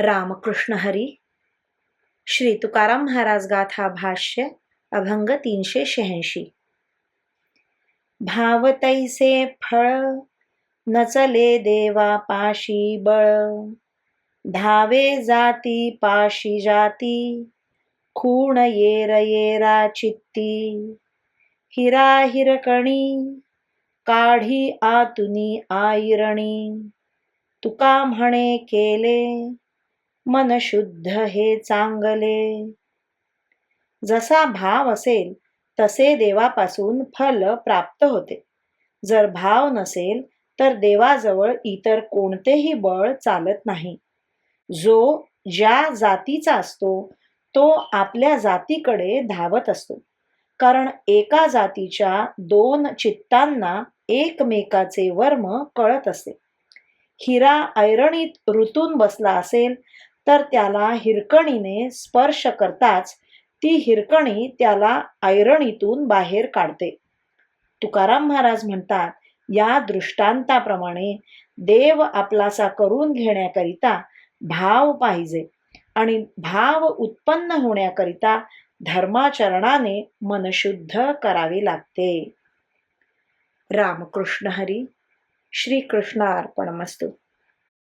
रामकृष्ण हरी। श्री तुकाराम महाराज गाथा भाष्य अभंग तीनशे शहाऐंशी। भावतैसे फळ नचले देवा पाशी बळ। धावे जाती पाशी जाती खूण येर येरा चित्ती हिरा हिरकणी काढी आतुनी आईरणी। तुका म्हणे केले मन शुद्ध हे चांगले. जसा भाव असेल तसे देवापासून फल प्राप्त होते. जर भाव नसेल तर देवाजवळ इतर कोणतेही बळ चालत नाही. जो ज्या जातीचा असतो तो आपल्या जातीकडे धावत असतो. कारण एका जातीच्या दोन चित्तांना एकमेकाचे वर्म कळत असते. हिरा ऐरणीत ऋतून बसला असेल तर त्याला हिरकणीने स्पर्श करताच ती हिरकणी त्याला ऐरणीतून बाहेर काढते. तुकाराम महाराज म्हणतात या दृष्टांताप्रमाणे देव आपलासा करून घेण्याकरिता भाव पाहिजे आणि भाव उत्पन्न होण्याकरिता धर्माचरणाने मनशुद्ध करावे लागते. रामकृष्ण हरी श्रीकृष्ण अर्पणमस्तू